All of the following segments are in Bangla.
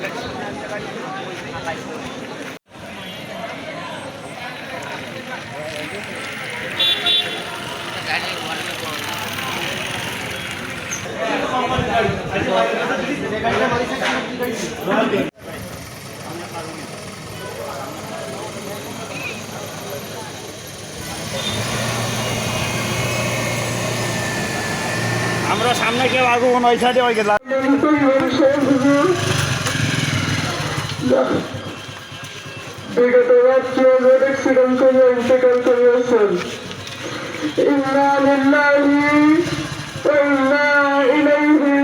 আমরা সামনে কেউ আগুন ওই সাইডে ওই গেলাম। বিগত রাত্রে রোড অ্যাক্সিডেন্ট করে ইন্তেকাল করিয়াছেন ইন্না লিল্লাহি ওয়া ইন্না ইলাইহি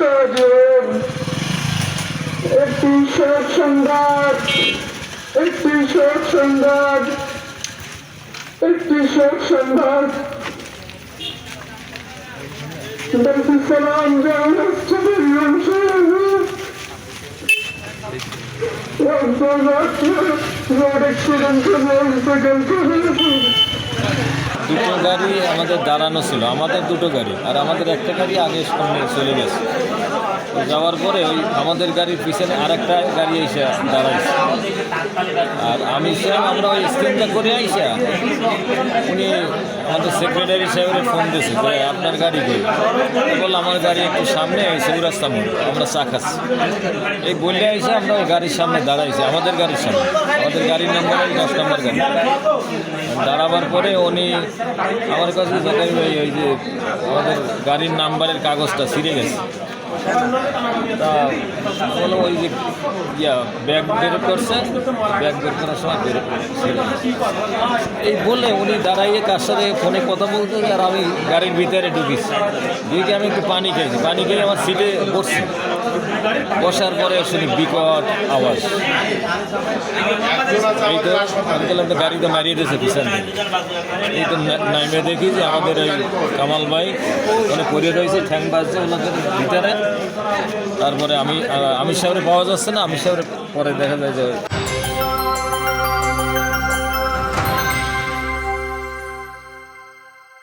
রাজিউন একটি শোক সংবাদ হচ্ছে রোড অ্যাক্সিডেন্ট করে ইন্তেকাল করিয়াছেন দুটো গাড়ি আমাদের দাঁড়ানো ছিল। আমাদের দুটো গাড়ি। আর আমাদের একটা গাড়ি আগে সামনে চলে গেছে। যাওয়ার পরে ওই আমাদের গাড়ির পিছনে আর একটা গাড়ি এসে দাঁড়াইছে। আর আমি ছিলাম, আমরা ওই স্ক্রিনটা করে আইসা, উনি আমাদের সেক্রেটারি সাহেবের ফোন দিয়েছে যে, আপনার গাড়ি কই? তো বললাম আমার গাড়ি একটু সামনে সৌরাস্তা মোড়, আমরা চা খাচ্ছি। এই বললে আইসে আমরা ওই গাড়ির সামনে দাঁড়াইছি, আমাদের গাড়ির সামনে। আমাদের গাড়ির নাম্বার ওই দশ নম্বর গাড়ি। দাঁড়াবার পরে উনি আমার কাছে ওই যে, আমাদের গাড়ির নাম্বারের কাগজটা ছিঁড়ে গেছে। তা বলো ওই যে ইয়া ব্যাগ বের করছে ব্যাগ বের করার সময় বের এই বলে উনি দাঁড়াইয়ে কার সাথে ফোনে কথা বলতে আর আমি গাড়ির ভিতরে ঢুকিছি। ঢুকে আমি একটু পানি খেয়েছি। পানি খেয়ে আমার সিটে বসছি। বসার পরে শুনি বিকট আওয়াজ। এই তো গাড়িতে মারিয়ে দিয়েছে পিছন এই তো নাইমে দেখি যে আমাদের ওই কামাল ভাই ওখানে পড়ে রয়েছে, ঠ্যাং বাজছে ওনাদের ভিতরে। তারপরে আমি আমির সাহেবের পাওয়া যাচ্ছে না, আমির সাহেবের পরে দেখা যায় যে